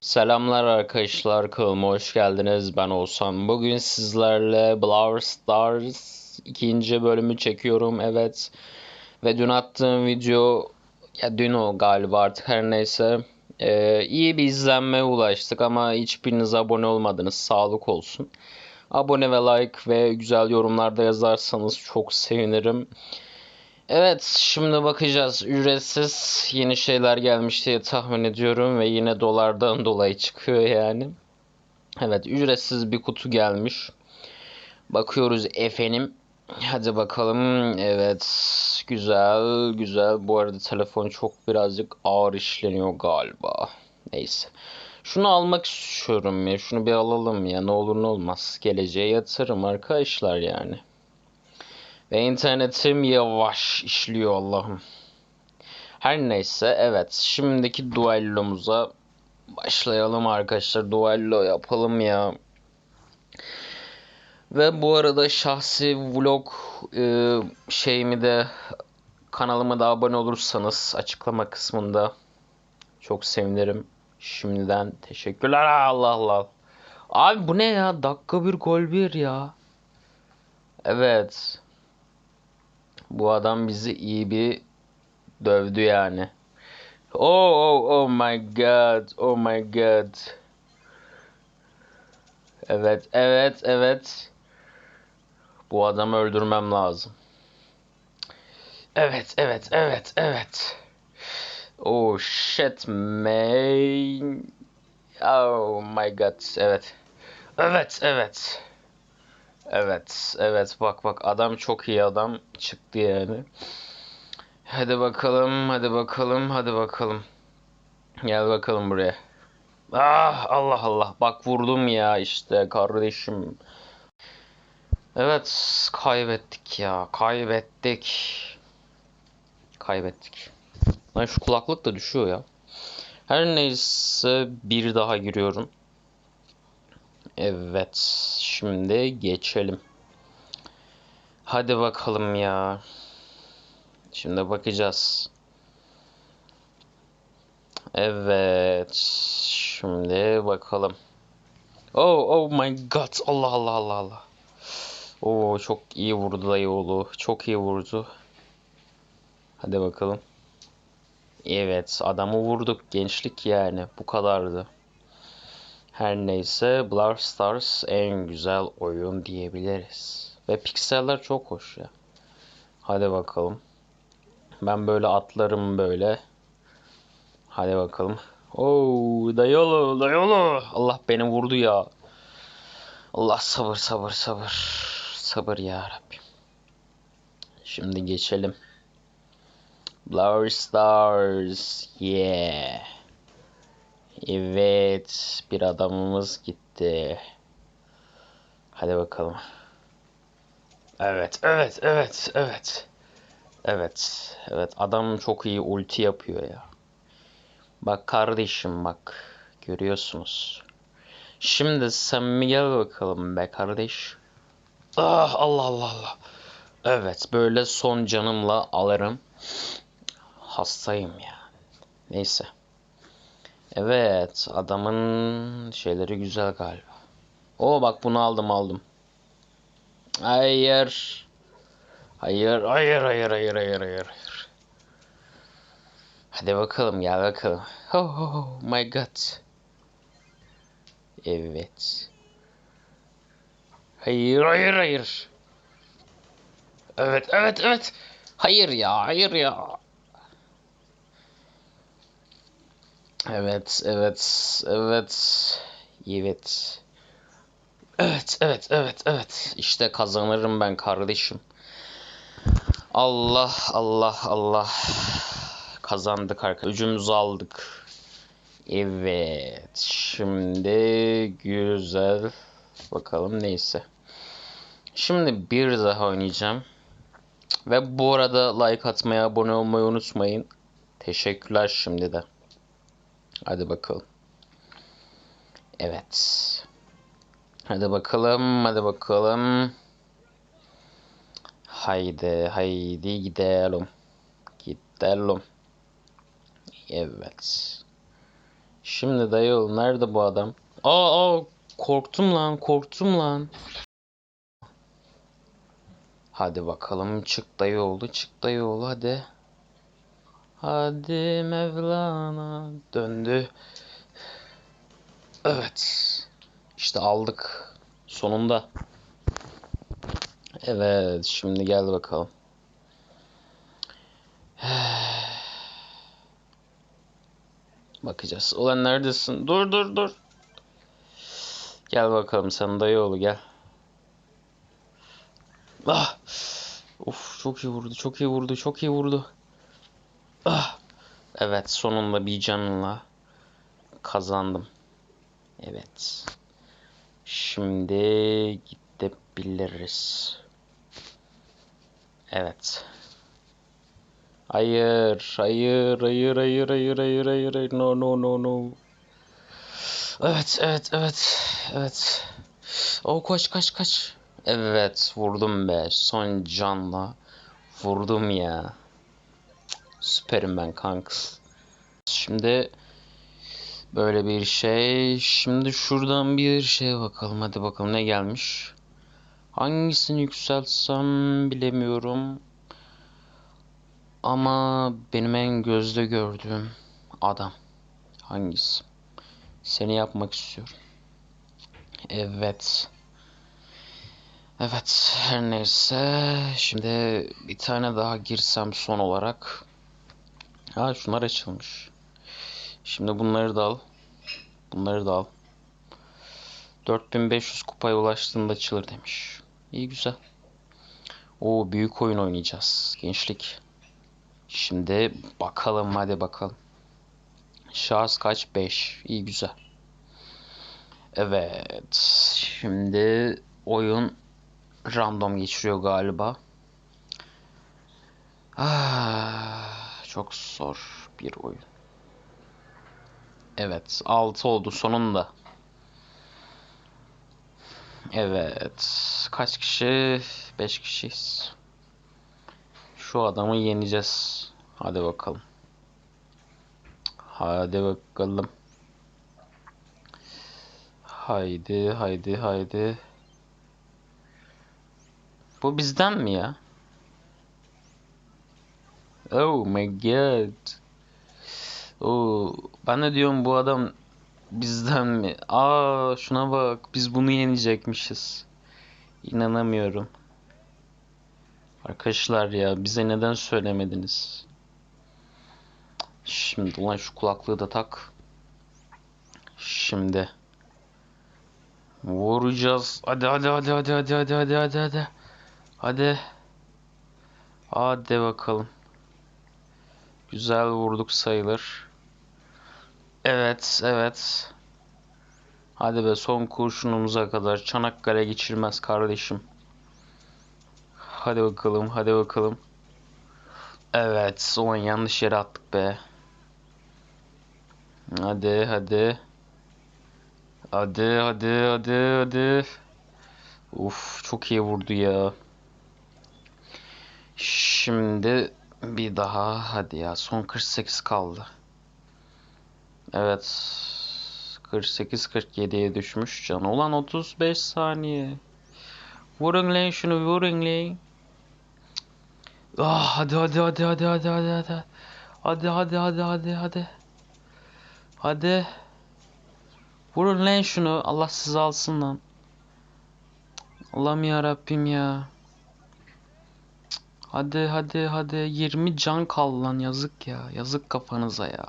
Selamlar arkadaşlar kanalıma hoş geldiniz. Ben Oğuzhan. Bugün sizlerle Brawl Stars ikinci bölümü çekiyorum evet. Ve dün attığım video ya dün o galiba artık her neyse. Ee, iyi bir izlenmeye ulaştık ama hiçbiriniz abone olmadınız sağlık olsun. Abone ve like ve güzel yorumlarda yazarsanız çok sevinirim Evet, şimdi bakacağız. Ücretsiz yeni şeyler gelmiş diye tahmin ediyorum ve yine dolardan dolayı çıkıyor yani. Evet, ücretsiz bir kutu gelmiş. Bakıyoruz efendim. Hadi bakalım. Evet, güzel, güzel. Bu arada telefon çok birazcık ağır işleniyor galiba. Neyse. Şunu almak istiyorum ya. Şunu bir alalım ya. Ne olur ne olmaz. Geleceğe yatırım arkadaşlar yani. Ve internetim yavaş işliyor Allah'ım. Her neyse evet şimdiki duellomuza başlayalım arkadaşlar. Duello yapalım ya. Ve bu arada şahsi vlog e, şeyimi de kanalıma da abone olursanız açıklama kısmında çok sevinirim. Şimdiden teşekkürler. Allah Allah. Abi bu ne ya? Dakika bir gol bir ya. Evet. Bu adam bizi iyi bir dövdü yani. Oh oh oh my god. Oh my god. Evet evet evet. Bu adamı öldürmem lazım. Evet evet evet evet. Oh shit man. Oh my god. Evet. Evet evet. Evet, evet bak bak adam çok iyi adam çıktı yani. Hadi bakalım, hadi bakalım, hadi bakalım. Gel bakalım buraya. Ah Allah Allah bak vurdum ya işte kardeşim. Evet kaybettik ya kaybettik. Kaybettik. Lan şu kulaklık da düşüyor ya. Her neyse bir daha giriyorum. Evet, şimdi geçelim. Hadi bakalım ya. Şimdi bakacağız. Evet, şimdi bakalım. Oh, oh my god. Allah Allah Allah Allah. Oo çok iyi vurdu dayıoğlu. Çok iyi vurdu. Hadi bakalım. Evet, adamı vurduk. Gençlik yani. Bu kadardı. Her neyse Brawl Stars en güzel oyun diyebiliriz. Ve pikseller çok hoş ya. Hadi bakalım. Ben böyle atlarım böyle. Hadi bakalım. Oo dayolu dayolu. Allah beni vurdu ya. Allah sabır sabır sabır. Sabır ya Rabbim. Şimdi geçelim. Brawl Stars. Yeah. Evet, bir adamımız gitti. Hadi bakalım. Evet, evet, evet, evet. Evet, evet. Adam çok iyi ulti yapıyor ya. Bak kardeşim bak. Görüyorsunuz. Şimdi sen gel bakalım be kardeş. Ah Allah Allah Allah. Evet, böyle son canımla alırım. Hastayım ya. Neyse. Evet, adamın şeyleri güzel galiba. Oo bak bunu aldım aldım. Hayır. Hayır, hayır, hayır, hayır, hayır, hayır. Hadi bakalım, gel bakalım. Oh, oh my god. Evet. Hayır, hayır, hayır. Evet, evet, evet. Hayır ya, hayır ya. Evet, evet, evet, evet. Evet, evet, evet, evet. İşte kazanırım ben kardeşim. Allah, Allah, Allah. Kazandık arkadaşlar. Ucumuzu aldık. Evet, şimdi güzel. Bakalım neyse. Şimdi bir daha oynayacağım. Ve bu arada like atmayı, abone olmayı unutmayın. Teşekkürler şimdi de. Hadi bakalım. Evet. Hadi bakalım, hadi bakalım. Haydi, haydi gidelim. Gidelim. Evet. Şimdi dayı nerede bu adam? Aa, aa korktum lan korktum lan. Hadi bakalım çık dayı oğlu çık dayı oğlu hadi. Hadi Mevlana döndü. Evet. İşte aldık. Sonunda. Evet şimdi gel bakalım. Bakacağız. Ulan neredesin? Dur dur dur. Gel bakalım sen dayıoğlu gel. Ah. Of çok iyi vurdu. Çok iyi vurdu. Çok iyi vurdu. Ah. Evet sonunda bir canla kazandım. Evet. Şimdi gidebiliriz. Evet. Hayır, hayır, hayır, hayır, hayır, hayır, hayır, hayır, no, no, no, no. Evet, evet, evet, evet. O kaç, kaç, kaç. Evet, vurdum be. Son canla vurdum ya. Süperim ben kanks. Şimdi böyle bir şey. Şimdi şuradan bir şey bakalım. Hadi bakalım ne gelmiş. Hangisini yükseltsem bilemiyorum. Ama benim en gözde gördüğüm adam. Hangisi? Seni yapmak istiyorum. Evet. Evet, her neyse. Şimdi bir tane daha girsem son olarak. Ha şunlar açılmış. Şimdi bunları da al. Bunları da al. 4500 kupaya ulaştığında açılır demiş. İyi güzel. O büyük oyun oynayacağız. Gençlik. Şimdi bakalım hadi bakalım. Şahıs kaç? 5. İyi güzel. Evet. Şimdi oyun random geçiriyor galiba. Ah, çok zor bir oyun. Evet, 6 oldu sonunda. Evet, kaç kişi? 5 kişiyiz. Şu adamı yeneceğiz. Hadi bakalım. Hadi bakalım. Haydi, haydi, haydi. Bu bizden mi ya? Oh my god. Oo, ben de diyorum bu adam bizden mi? Aa şuna bak biz bunu yenecekmişiz. İnanamıyorum. Arkadaşlar ya bize neden söylemediniz? Şimdi ulan şu kulaklığı da tak. Şimdi vuracağız. Hadi hadi hadi hadi hadi hadi hadi hadi hadi. Hadi. Hadi bakalım. Güzel vurduk sayılır. Evet, evet. Hadi be son kurşunumuza kadar Çanakkale geçirmez kardeşim. Hadi bakalım, hadi bakalım. Evet, o an yanlış yere attık be. Hadi, hadi. Hadi, hadi, hadi, hadi. Uf, çok iyi vurdu ya. Şimdi bir daha hadi ya. Son 48 kaldı. Evet. 48-47'ye düşmüş can. Ulan 35 saniye. Vurun şunu vurun lan. Ah hadi hadi hadi hadi hadi hadi hadi. Hadi hadi hadi hadi hadi. Hadi. Vurun lan şunu. Allah sizi alsın lan. Allah'ım ya Rabbim ya. Hadi hadi hadi 20 can kal lan yazık ya. Yazık kafanıza ya.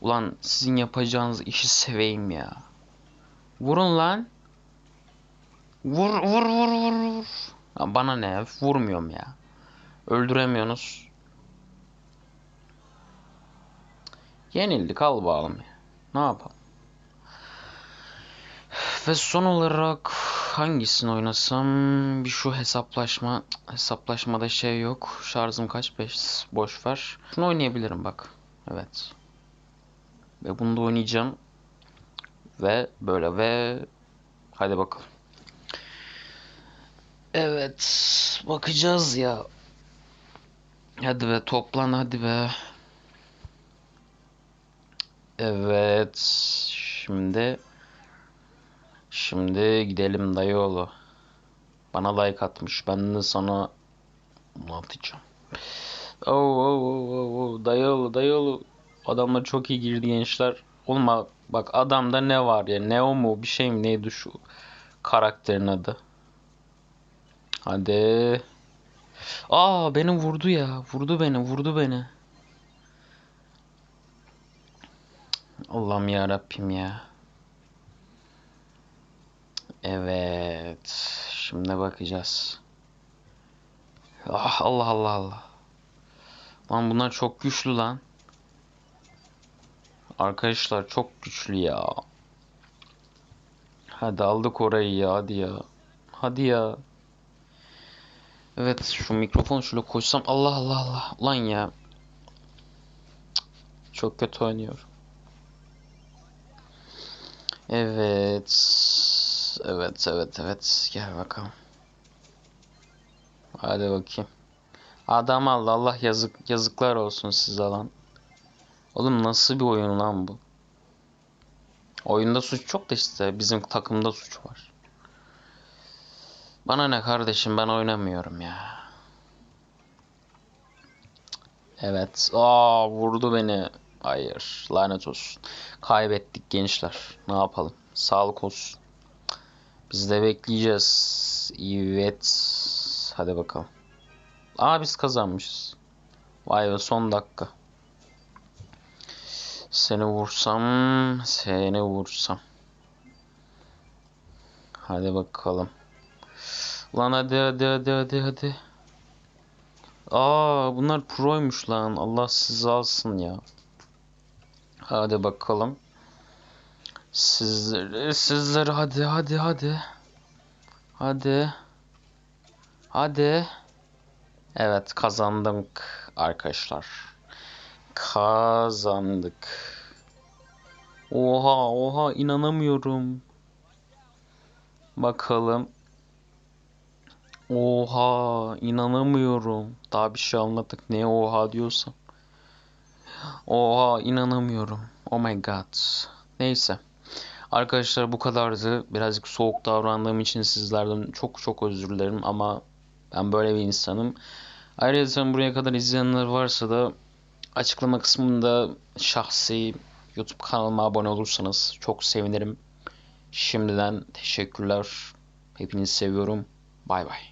Ulan sizin yapacağınız işi seveyim ya. Vurun lan. Vur vur vur vur vur. Bana ne? Vurmuyorum ya. Öldüremiyorsunuz. Yenildik al ya. Ne yapalım? Ve son olarak hangisini oynasam? Bir şu hesaplaşma. Hesaplaşmada şey yok. Şarjım kaç? 5. Boş ver. Şunu oynayabilirim bak. Evet. Ve bunu da oynayacağım. Ve böyle ve hadi bakalım. Evet. Bakacağız ya. Hadi be toplan hadi be. Evet. Şimdi şimdi gidelim dayıoğlu. Bana like atmış. Ben de sana ne atacağım? Oo, oo, oo, oo. Dayıoğlu dayıoğlu. Adamlar çok iyi girdi gençler. Oğlum bak, bak adamda ne var ya? Neo mu? Bir şey mi? Neydi şu karakterin adı? Hadi. Aa beni vurdu ya. Vurdu beni. Vurdu beni. Allah'ım ya Rabbim ya. Evet. Şimdi bakacağız. Ah Allah Allah Allah. Lan bunlar çok güçlü lan. Arkadaşlar çok güçlü ya. Hadi aldık orayı ya hadi ya. Hadi ya. Evet şu mikrofonu şöyle koysam Allah Allah Allah. Ulan ya. Çok kötü oynuyor. Evet. Evet evet evet. Gel bakalım. Hadi bakayım. Adam aldı. Allah yazık yazıklar olsun size lan. Oğlum nasıl bir oyun lan bu? Oyunda suç çok da işte bizim takımda suç var. Bana ne kardeşim ben oynamıyorum ya. Evet. Aa vurdu beni. Hayır. Lanet olsun. Kaybettik gençler. Ne yapalım? Sağlık olsun. Biz de bekleyeceğiz. Evet. Hadi bakalım. Aa biz kazanmışız. Vay be son dakika. Seni vursam, seni vursam. Hadi bakalım. Lan hadi hadi hadi hadi hadi. Aa bunlar proymuş lan. Allah sizi alsın ya. Hadi bakalım. Sizleri sizleri hadi hadi hadi. Hadi. Hadi. Evet kazandık arkadaşlar. Kazandık. Oha oha inanamıyorum. Bakalım. Oha inanamıyorum. Daha bir şey anlattık. Ne oha diyorsam. Oha inanamıyorum. Oh my god. Neyse. Arkadaşlar bu kadardı. Birazcık soğuk davrandığım için sizlerden çok çok özür dilerim ama ben böyle bir insanım. Ayrıca buraya kadar izleyenler varsa da açıklama kısmında şahsi YouTube kanalıma abone olursanız çok sevinirim. Şimdiden teşekkürler. Hepinizi seviyorum. Bay bay.